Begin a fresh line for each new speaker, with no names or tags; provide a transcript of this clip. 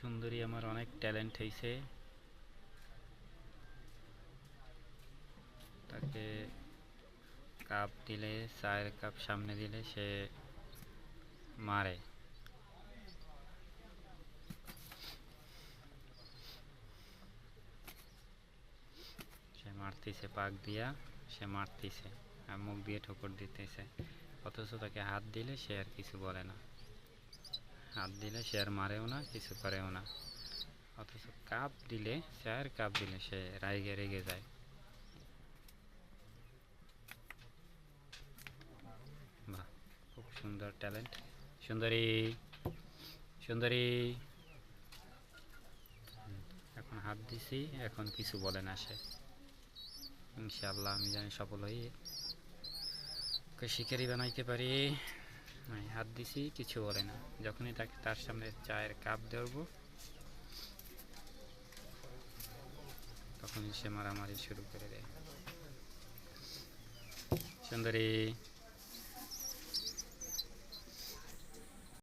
সুন্দরী আমার অনেক ট্যালেন্ট হয়েছে তাকে কাপ দিলে, চায়ের কাপ সামনে দিলে সে মারে। সে মারতিছে, পাক দিয়া সে মারতিছে আর মুখ দিয়ে ঠোকর দিতেছে। অথচ তাকে হাত দিলে সে আর কিছু বলে না। হাত দিলে সে আর মারেও না, কিছু করেও না। অথচ কাপ দিলে চায়ের কাপ দিলে সে রাইগে রেগে যায়। বাহ, খুব সুন্দর ট্যালেন্ট। সুন্দরী সুন্দরী। এখন হাত দিছি, এখন কিছু বলে না সে। ইনশাআল্লাহ, আমি জানি সফল হই ওকে শিকারি বানাইতে পারি। আমি হাত দিছি, কিছু বলে না। যখনই তাকে তার সামনে চায়ের কাপ ধরব, তখনই সে মারামারি শুরু করে দেয়। সুন্দরী।